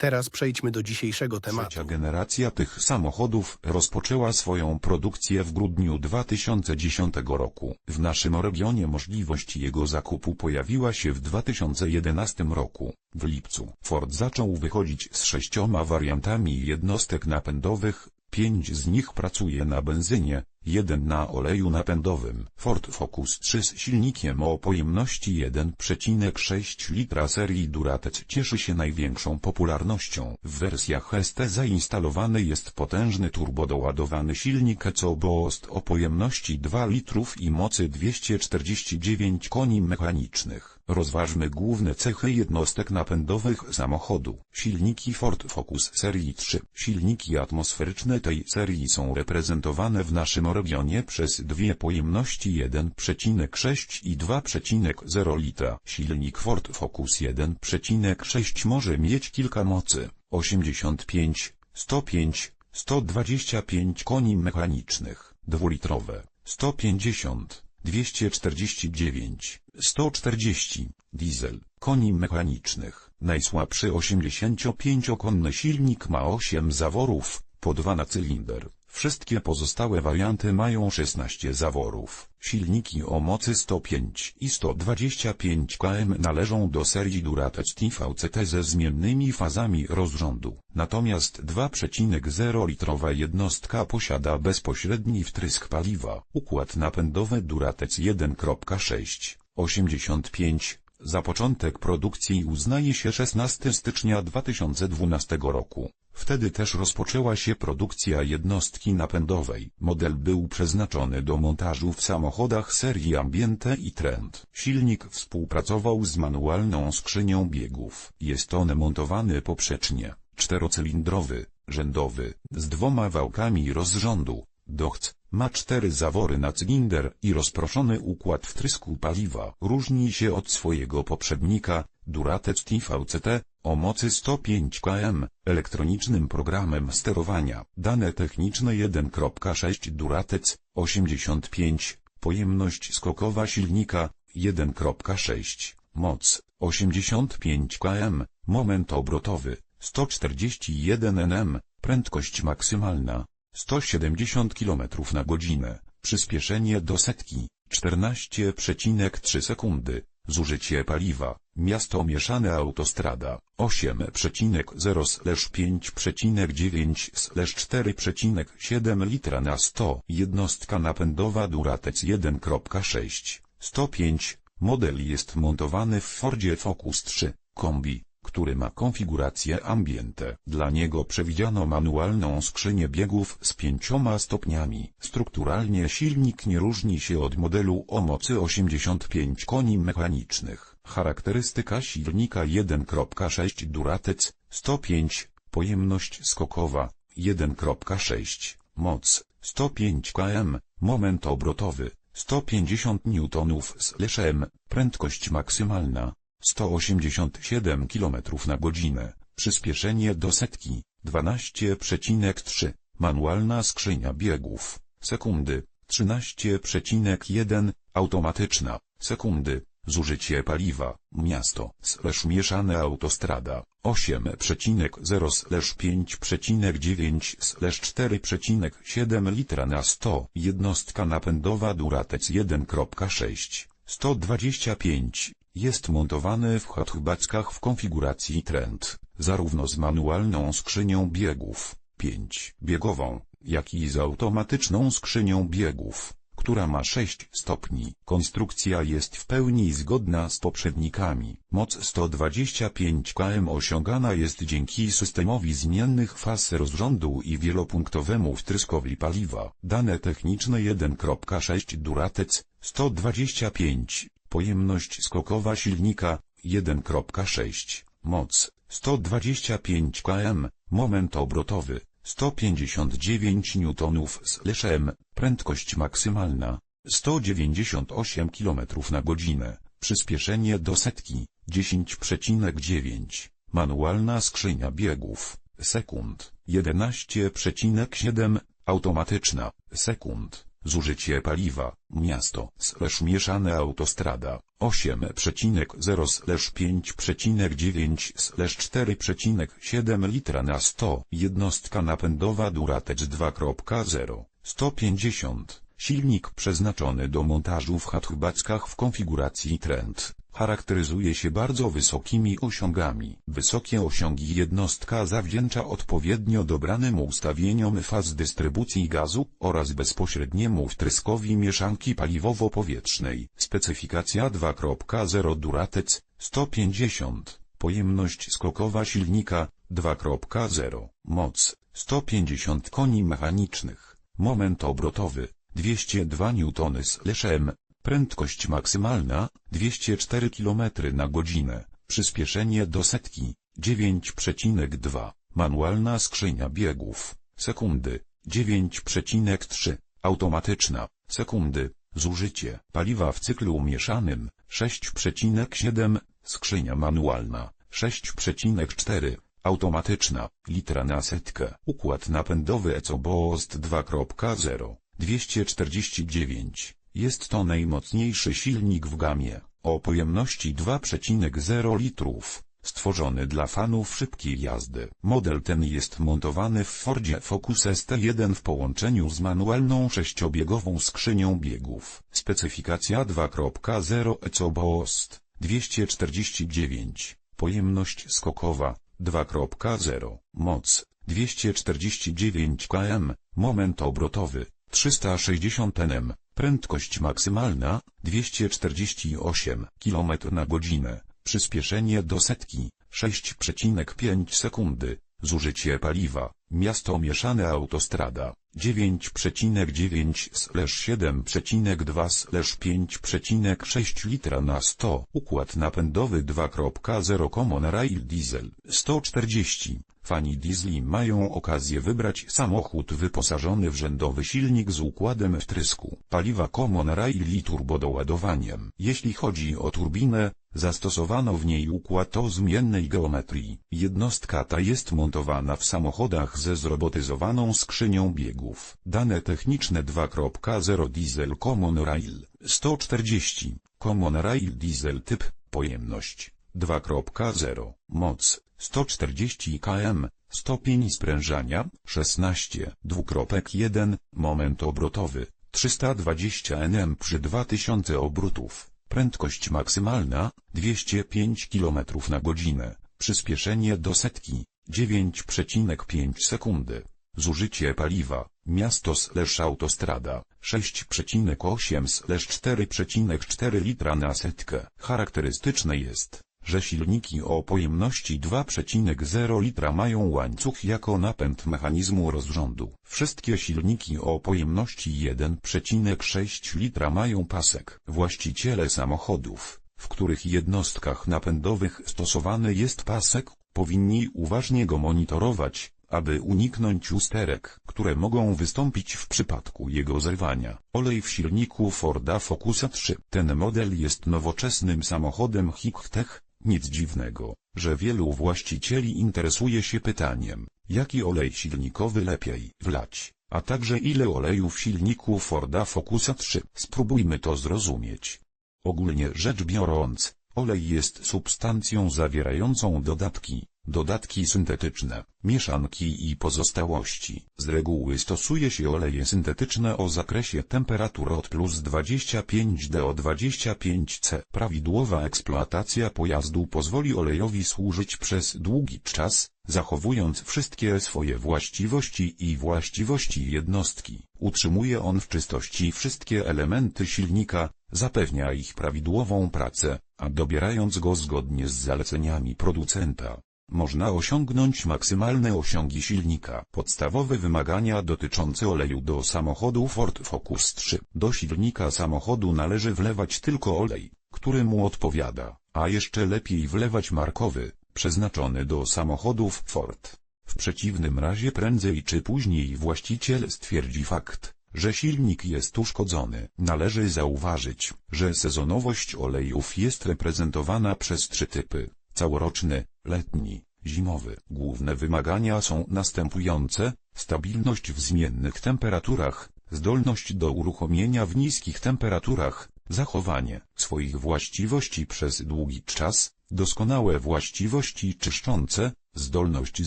Teraz przejdźmy do dzisiejszego tematu. Trzecia generacja tych samochodów rozpoczęła swoją produkcję w grudniu 2010 roku. W naszym regionie możliwość jego zakupu pojawiła się w 2011 roku. W lipcu Ford zaczął wychodzić z sześcioma wariantami jednostek napędowych, pięć z nich pracuje na benzynie, jeden na oleju napędowym. Ford Focus 3 z silnikiem o pojemności 1,6 litra serii Duratec cieszy się największą popularnością. W wersjach ST zainstalowany jest potężny turbodoładowany silnik EcoBoost o pojemności 2 litrów i mocy 249 koni mechanicznych. Rozważmy główne cechy jednostek napędowych samochodu. Silniki Ford Focus serii 3. Silniki atmosferyczne tej serii są reprezentowane w naszym regionie przez dwie pojemności 1,6 i 2,0 litra. Silnik Ford Focus 1,6 może mieć kilka mocy 85, 105, 125 koni mechanicznych, dwulitrowe 150, 249, 140, diesel, koni mechanicznych. Najsłabszy 85-konny silnik ma 8 zaworów, po 2 na cylinder. Wszystkie pozostałe warianty mają 16 zaworów. Silniki o mocy 105 i 125 km należą do serii Duratec TVCT ze zmiennymi fazami rozrządu. Natomiast 2,0-litrowa jednostka posiada bezpośredni wtrysk paliwa. Układ napędowy Duratec 1.6, 85, za początek produkcji uznaje się 16 stycznia 2012 roku. Wtedy też rozpoczęła się produkcja jednostki napędowej. Model był przeznaczony do montażu w samochodach serii Ambiente i Trend. Silnik współpracował z manualną skrzynią biegów. Jest on montowany poprzecznie, czterocylindrowy, rzędowy, z dwoma wałkami rozrządu. Dochc ma cztery zawory na cylinder i rozproszony układ wtrysku paliwa. Różni się od swojego poprzednika, Duratec TVCT, o mocy 105 km, elektronicznym programem sterowania. Dane techniczne 1.6 Duratec, 85, pojemność skokowa silnika, 1.6, moc, 85 km, moment obrotowy, 141 Nm, prędkość maksymalna, 170 km na godzinę, przyspieszenie do setki, 14,3 sekundy, zużycie paliwa, miasto mieszane autostrada, 8,0-5,9-4,7 litra na 100, jednostka napędowa Duratec 1.6, 105, model jest montowany w Fordzie Focus 3, kombi który ma konfigurację ambiente. Dla niego przewidziano manualną skrzynię biegów z pięcioma stopniami. Strukturalnie silnik nie różni się od modelu o mocy 85 koni mechanicznych. Charakterystyka silnika 1.6 Duratec 105, pojemność skokowa 1.6, moc 105 km, moment obrotowy 150 Nm/m, prędkość maksymalna 187 km na godzinę, przyspieszenie do setki, 12,3, manualna skrzynia biegów, sekundy, 13,1, automatyczna, sekundy, zużycie paliwa, miasto, slash mieszane autostrada, 8,0-5,9-4,7 litra na 100, jednostka napędowa Duratec 1.6, 125, jest montowany w hatchbackach w konfiguracji Trend, zarówno z manualną skrzynią biegów, 5 biegową, jak i z automatyczną skrzynią biegów, która ma 6 stopni. Konstrukcja jest w pełni zgodna z poprzednikami. Moc 125 km osiągana jest dzięki systemowi zmiennych faz rozrządu i wielopunktowemu wtryskowi paliwa. Dane techniczne 1.6 Duratec 125 Pojemność skokowa silnika 1.6, moc 125 km, moment obrotowy 159 Nm/m, prędkość maksymalna 198 km na godzinę, przyspieszenie do setki, 10,9, manualna skrzynia biegów, sekund, 11,7, automatyczna, sekund, zużycie paliwa, miasto, slash mieszane autostrada, 8,0 slash 5,9 slash 4,7 litra na 100, jednostka napędowa Duratec 2.0, 150, silnik przeznaczony do montażu w hatchbackach w konfiguracji Trend. Charakteryzuje się bardzo wysokimi osiągami. Wysokie osiągi jednostka zawdzięcza odpowiednio dobranym ustawieniom faz dystrybucji gazu oraz bezpośredniemu wtryskowi mieszanki paliwowo-powietrznej. Specyfikacja 2.0 Duratec 150. Pojemność skokowa silnika 2.0. Moc 150 koni mechanicznych. Moment obrotowy 202 Nm. Prędkość maksymalna 204 km na godzinę. Przyspieszenie do setki 9,2. Manualna skrzynia biegów. Sekundy 9,3. Automatyczna. Sekundy. Zużycie paliwa w cyklu mieszanym 6,7. Skrzynia manualna 6,4. Automatyczna. Litra na setkę. Układ napędowy EcoBoost 2.0. 249. Jest to najmocniejszy silnik w gamie, o pojemności 2,0 litrów, stworzony dla fanów szybkiej jazdy. Model ten jest montowany w Fordzie Focus ST1 w połączeniu z manualną sześciobiegową skrzynią biegów. Specyfikacja 2.0 EcoBoost 249. Pojemność skokowa 2.0. Moc 249 km. Moment obrotowy 360 Nm. Prędkość maksymalna 248 km na godzinę. Przyspieszenie do setki 6,5 sekundy. Zużycie paliwa. Miasto mieszane autostrada 9,9 7,2 5,6 litra na 100. Układ napędowy 2.0 Common Rail Diesel 140. Fani diesli mają okazję wybrać samochód wyposażony w rzędowy silnik z układem wtrysku paliwa Common Rail i turbodoładowaniem. Jeśli chodzi o turbinę, zastosowano w niej układ o zmiennej geometrii. Jednostka ta jest montowana w samochodach ze zrobotyzowaną skrzynią biegów. Dane techniczne 2.0 Diesel Common Rail 140 Common Rail Diesel typ pojemność 2.0 moc 140 km, stopień sprężania 16, 2.1, moment obrotowy 320 Nm przy 2000 obrotów, prędkość maksymalna 205 km na godzinę, przyspieszenie do setki 9,5 sekundy. Zużycie paliwa, miasto slash autostrada, 6,8 slash 4,4 litra na setkę. Charakterystyczne jest, że silniki o pojemności 2,0 litra mają łańcuch jako napęd mechanizmu rozrządu. Wszystkie silniki o pojemności 1,6 litra mają pasek. Właściciele samochodów, w których jednostkach napędowych stosowany jest pasek, powinni uważnie go monitorować, aby uniknąć usterek, które mogą wystąpić w przypadku jego zerwania. Olej w silniku Forda Focusa 3. Ten model jest nowoczesnym samochodem Hick-Tech, nic dziwnego, że wielu właścicieli interesuje się pytaniem, jaki olej silnikowy lepiej wlać, a także ile oleju w silniku Forda Focusa 3. Spróbujmy to zrozumieć. Ogólnie rzecz biorąc, olej jest substancją zawierającą dodatki, dodatki syntetyczne, mieszanki i pozostałości. Z reguły stosuje się oleje syntetyczne o zakresie temperatur od plus 25 do 25C. Prawidłowa eksploatacja pojazdu pozwoli olejowi służyć przez długi czas, zachowując wszystkie swoje właściwości i właściwości jednostki. Utrzymuje on w czystości wszystkie elementy silnika, zapewnia ich prawidłową pracę, a dobierając go zgodnie z zaleceniami producenta, można osiągnąć maksymalne osiągi silnika. Podstawowe wymagania dotyczące oleju do samochodu Ford Focus 3. Do silnika samochodu należy wlewać tylko olej, który mu odpowiada, a jeszcze lepiej wlewać markowy, przeznaczony do samochodów Ford. W przeciwnym razie prędzej czy później właściciel stwierdzi fakt, że silnik jest uszkodzony. Należy zauważyć, że sezonowość olejów jest reprezentowana przez trzy typy. Całoroczny, letni, zimowy. Główne wymagania są następujące, stabilność w zmiennych temperaturach, zdolność do uruchomienia w niskich temperaturach, zachowanie swoich właściwości przez długi czas, doskonałe właściwości czyszczące, zdolność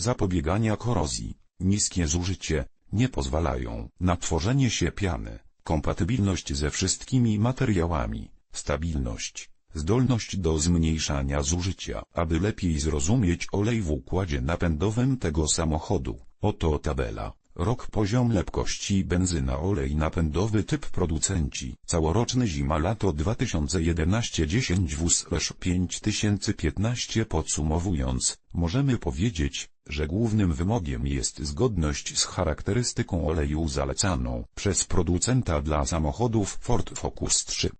zapobiegania korozji, niskie zużycie, nie pozwalają na tworzenie się piany, kompatybilność ze wszystkimi materiałami, stabilność, zdolność do zmniejszania zużycia. Aby lepiej zrozumieć olej w układzie napędowym tego samochodu, oto tabela. Rok poziom lepkości benzyna olej napędowy typ producenci całoroczny zima lato 2011 10 wóz 5015 Podsumowując, możemy powiedzieć, że głównym wymogiem jest zgodność z charakterystyką oleju zalecaną przez producenta dla samochodów Ford Focus 3.